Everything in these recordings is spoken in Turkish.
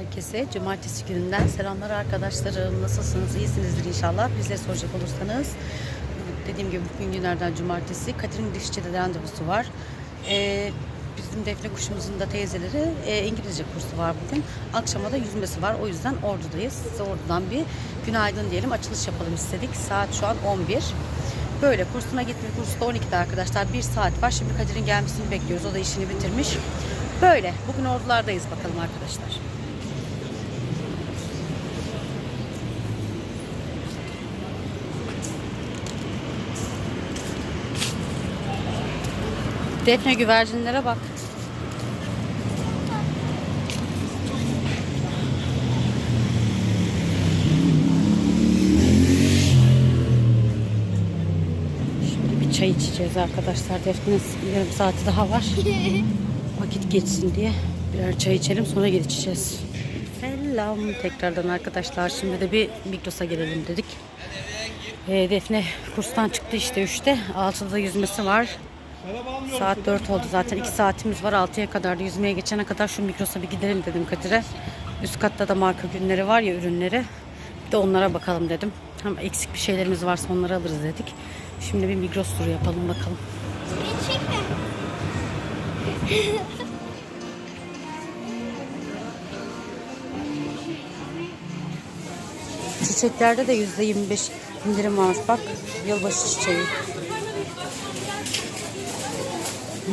Herkese cumartesi gününden selamlar arkadaşlarım. Nasılsınız? İyisinizdir inşallah. Bizleri soracak olursanız dediğim gibi bugün günlerden cumartesi. Kadir'in dişçide randevusu var. Ee, bizim Defne kuşumuzun da teyzeleri e, İngilizce kursu var bugün. Akşama da yüzmesi var. O yüzden Ordu'dayız. Size Ordu'dan bir günaydın diyelim. Açılış yapalım istedik. Saat şu an 11. Böyle kursuna gitme kursu da 12'de arkadaşlar. Bir saat var. Şimdi Kadir'in gelmesini bekliyoruz. O da işini bitirmiş. Böyle. Bugün ordulardayız bakalım arkadaşlar. Defne güvercinlere bak. Şimdi bir çay içeceğiz arkadaşlar. Defne'nin yarım saati daha var. Vakit geçsin diye birer çay içelim sonra geçeceğiz. Selam tekrardan arkadaşlar. Şimdi de bir Migros'a gelelim dedik. Ee, Defne kurstan çıktı işte 3'te. 6'da yüzmesi var. Saat 4 oldu zaten 2 saatimiz var 6'ya kadar da yüzmeye geçene kadar şu Migros'a bir gidelim dedim Kadir'e. Üst katta da marka günleri var ya ürünleri. Bir de onlara bakalım dedim. Hem eksik bir şeylerimiz varsa onları alırız dedik. Şimdi bir Migros turu yapalım bakalım. Çiçeklerde de yüzde 25 indirim varmış bak. Yılbaşı çiçeği.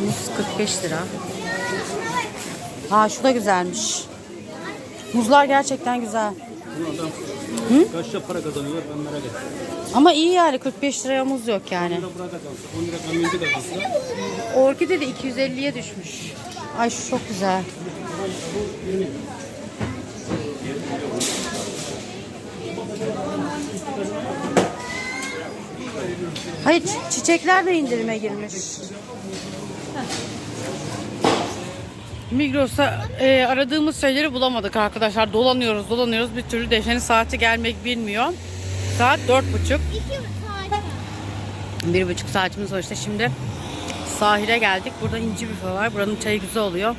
Muz 45 lira. Ha şu da güzelmiş. Muzlar gerçekten güzel. Adam kaç lira para kazanıyor ben merak ettim. Ama iyi yani 45 liraya muz yok yani. 10 lira burada kalsa, 10 lira kamyoncu da kalsa. Orkide de 250'ye düşmüş. Ay şu çok güzel. Hayır çi- çiçekler de indirime girmiş. Migros'ta e, aradığımız şeyleri bulamadık arkadaşlar. Dolanıyoruz dolanıyoruz bir türlü Defne'nin saati gelmek bilmiyor. Saat dört buçuk. Bir buçuk saatimiz var işte şimdi sahile geldik. Burada inci büfe var. Buranın çayı güzel oluyor.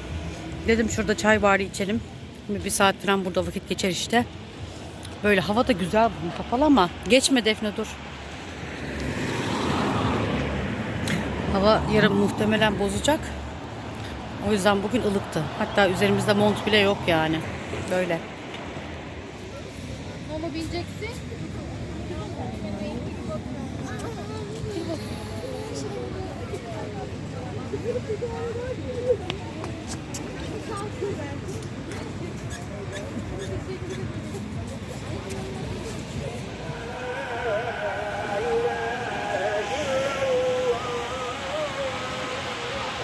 Dedim şurada çay bari içelim. Şimdi bir saat falan burada vakit geçer işte. Böyle hava da güzel bugün kapalı ama geçme Defne dur. Hava yarın muhtemelen bozacak. O yüzden bugün ılıktı. Hatta üzerimizde mont bile yok yani. Böyle. Ama bineceksin.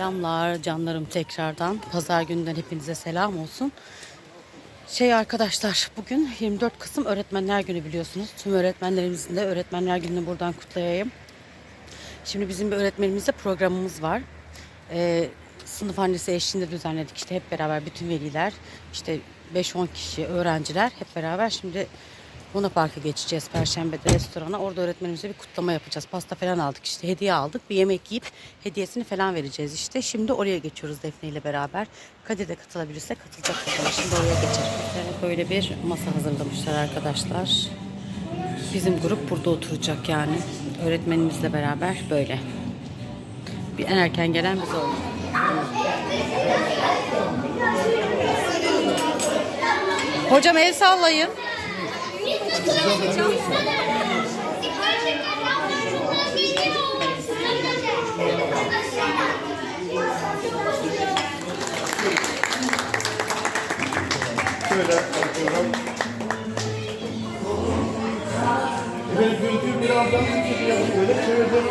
Selamlar canlarım tekrardan. Pazar gününden hepinize selam olsun. Şey arkadaşlar bugün 24 Kasım Öğretmenler Günü biliyorsunuz. Tüm öğretmenlerimizin de Öğretmenler Günü'nü buradan kutlayayım. Şimdi bizim bir öğretmenimizle programımız var. Ee, sınıf annesi eşliğinde düzenledik işte hep beraber bütün veliler işte 5-10 kişi öğrenciler hep beraber şimdi Luna Park'a geçeceğiz Perşembe'de restorana. Orada öğretmenimize bir kutlama yapacağız. Pasta falan aldık işte hediye aldık. Bir yemek yiyip hediyesini falan vereceğiz işte. Şimdi oraya geçiyoruz Defne ile beraber. Kadir de katılabilirse katılacak. Şimdi oraya geçelim. Böyle bir masa hazırlamışlar arkadaşlar. Bizim grup burada oturacak yani. Öğretmenimizle beraber böyle. Bir en erken gelen biz olduk. Hocam el sallayın. Şöyle gözlüğü bir böyle çevirdim.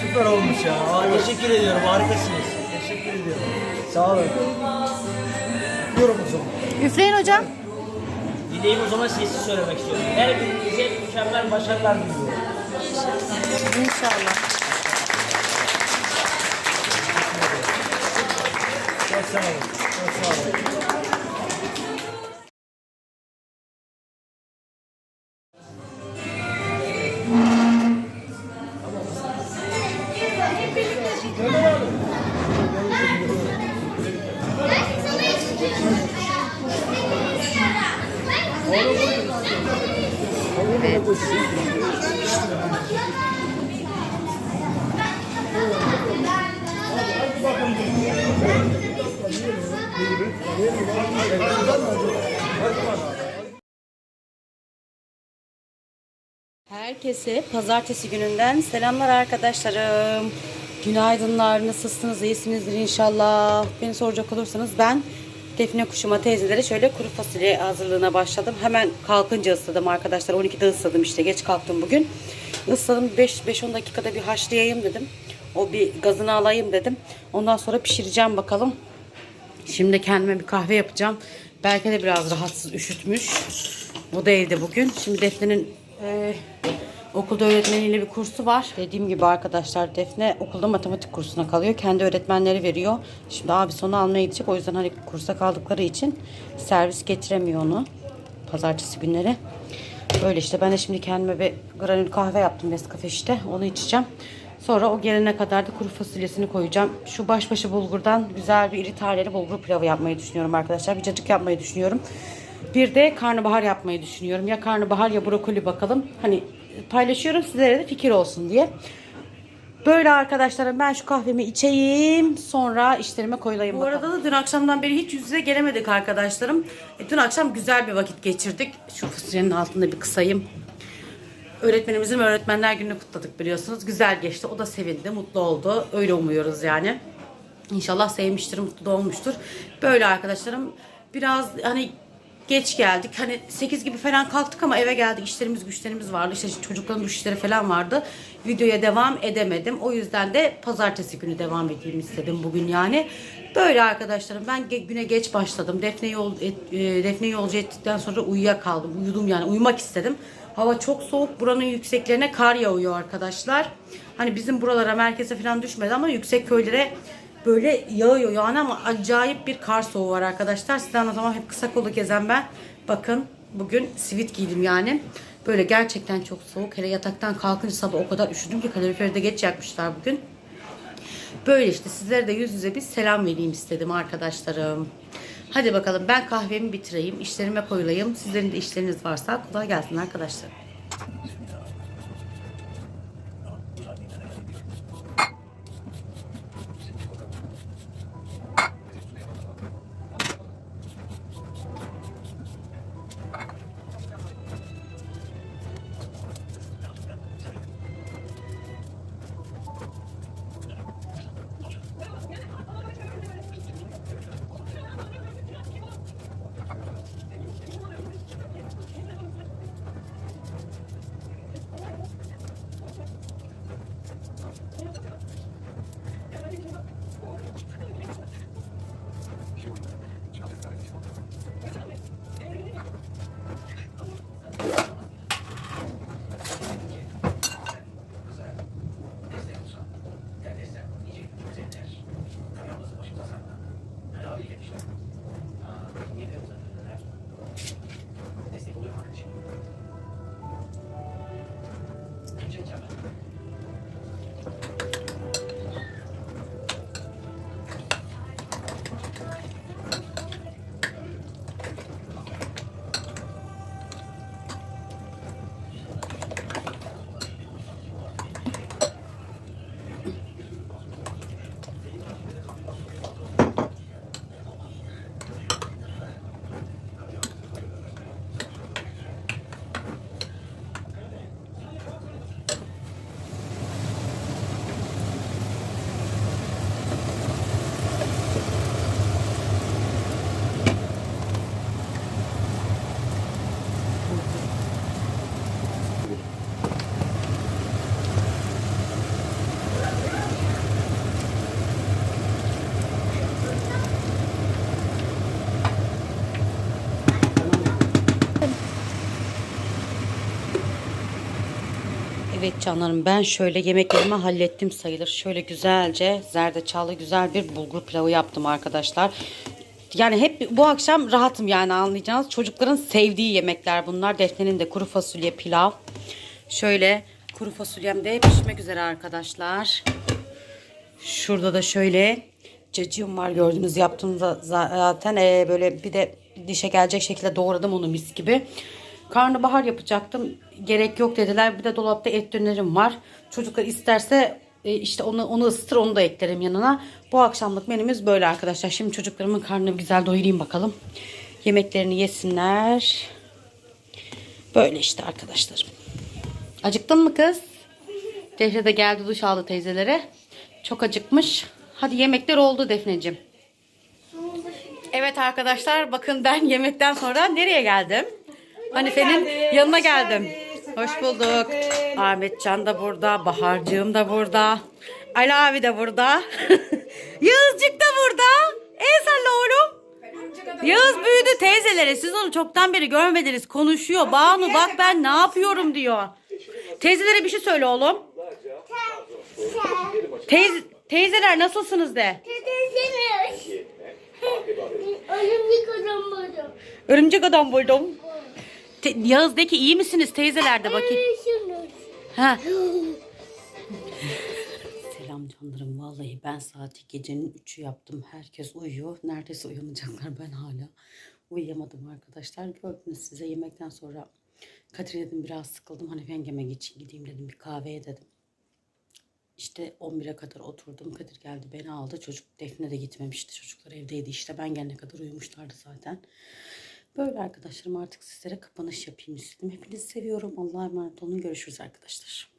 Süper olmuş ya. Aa, teşekkür ediyorum. Harikasınız. Teşekkür ediyorum. Sağ olun. Yorum o zaman. Üfleyin hocam. Dileğimi o zaman sessiz söylemek istiyorum. Her birinize mükemmel başarılar diliyorum. İnşallah. Çok sağ olun. Çok sağ olun. Herkese pazartesi gününden selamlar arkadaşlarım. Günaydınlar, nasılsınız, iyisinizdir inşallah. Beni soracak olursanız ben Defne kuşuma teyzelere şöyle kuru fasulye hazırlığına başladım. Hemen kalkınca ısladım arkadaşlar. 12'de ısladım işte. Geç kalktım bugün. Isladım 5-10 dakikada bir haşlayayım dedim. O bir gazını alayım dedim. Ondan sonra pişireceğim bakalım. Şimdi kendime bir kahve yapacağım. Belki de biraz rahatsız, üşütmüş. O da evde bugün. Şimdi Defne'nin e, okulda öğretmeniyle bir kursu var. Dediğim gibi arkadaşlar Defne okulda matematik kursuna kalıyor. Kendi öğretmenleri veriyor. Şimdi abi sonu almaya gidecek. O yüzden hani kursa kaldıkları için servis getiremiyor onu. Pazartesi günleri. Böyle işte ben de şimdi kendime bir granül kahve yaptım Nescafe işte. Onu içeceğim. Sonra o gelene kadar da kuru fasulyesini koyacağım. Şu baş başa bulgurdan güzel bir iri taneli bulgur pilavı yapmayı düşünüyorum arkadaşlar. Bir cacık yapmayı düşünüyorum. Bir de karnabahar yapmayı düşünüyorum. Ya karnabahar ya brokoli bakalım. Hani paylaşıyorum sizlere de fikir olsun diye. Böyle arkadaşlarım ben şu kahvemi içeyim sonra işlerime koyulayım Bu arada da dün akşamdan beri hiç yüz yüze gelemedik arkadaşlarım. E, dün akşam güzel bir vakit geçirdik. Şu fasulyenin altında bir kısayım. Öğretmenimizin öğretmenler gününü kutladık biliyorsunuz. Güzel geçti. O da sevindi, mutlu oldu. Öyle umuyoruz yani. İnşallah sevmiştir, mutlu da olmuştur. Böyle arkadaşlarım biraz hani geç geldik. Hani 8 gibi falan kalktık ama eve geldik. İşlerimiz güçlerimiz vardı. İşte çocukların duş işleri falan vardı. Videoya devam edemedim. O yüzden de pazartesi günü devam edeyim istedim bugün yani. Böyle arkadaşlarım ben güne geç başladım. Defne yol et, e, Defne yolcu ettikten sonra uyuyakaldım. Uyudum yani uyumak istedim. Hava çok soğuk. Buranın yükseklerine kar yağıyor arkadaşlar. Hani bizim buralara merkeze falan düşmedi ama yüksek köylere böyle yağıyor yani ama acayip bir kar soğuğu var arkadaşlar. Size anlatamam hep kısa kollu gezen ben. Bakın bugün sivit giydim yani. Böyle gerçekten çok soğuk. Hele yataktan kalkınca sabah o kadar üşüdüm ki kaloriferi de geç yakmışlar bugün. Böyle işte sizlere de yüz yüze bir selam vereyim istedim arkadaşlarım. Hadi bakalım ben kahvemi bitireyim, işlerime koyulayım. Sizlerin de işleriniz varsa kolay gelsin arkadaşlar. Evet canlarım ben şöyle yemeklerimi hallettim sayılır. Şöyle güzelce zerdeçallı güzel bir bulgur pilavı yaptım arkadaşlar. Yani hep bu akşam rahatım yani anlayacağınız. Çocukların sevdiği yemekler bunlar. Defne'nin de kuru fasulye pilav. Şöyle kuru fasulyem de pişmek üzere arkadaşlar. Şurada da şöyle cacığım var gördüğünüz yaptığımda zaten Ee, böyle bir de dişe gelecek şekilde doğradım onu mis gibi. Karnabahar yapacaktım. Gerek yok dediler. Bir de dolapta et dönerim var. Çocuklar isterse e, işte onu onu ısıtır onu da eklerim yanına. Bu akşamlık menümüz böyle arkadaşlar. Şimdi çocuklarımın karnını güzel doyurayım bakalım. Yemeklerini yesinler. Böyle işte arkadaşlarım. Acıktın mı kız? Defne de geldi duş aldı teyzelere. Çok acıkmış. Hadi yemekler oldu Defneciğim. Evet arkadaşlar bakın ben yemekten sonra nereye geldim? Hanife'nin yanına geldim. Hoş bulduk. Ahmetcan da burada. Baharcığım da burada. Ali abi de burada. Yağızcık da burada. Salla oğlum. Yağız büyüdü teyzelere. Siz onu çoktan beri görmediniz. Konuşuyor. Banu bak ben ne yapıyorum diyor. Teyzelere bir şey söyle oğlum. Teyze, teyzeler nasılsınız de. Dedem Örümcek adam buldum. Örümcek adam buldum. Te- Yağız de ki iyi misiniz teyzeler de bakayım. Ha. Selam canlarım. Vallahi ben saati gecenin 3'ü yaptım. Herkes uyuyor. Neredeyse uyanacaklar. Ben hala uyuyamadım arkadaşlar. Gördünüz size yemekten sonra Kadir dedim biraz sıkıldım. Hani yengeme geçeyim gideyim dedim bir kahveye dedim. İşte 11'e kadar oturdum. Kadir geldi beni aldı. Çocuk Defne de gitmemişti. Çocuklar evdeydi işte. Ben gelene kadar uyumuşlardı zaten. Böyle arkadaşlarım artık sizlere kapanış yapayım istedim. Hepinizi seviyorum. Allah'a emanet olun. Görüşürüz arkadaşlar.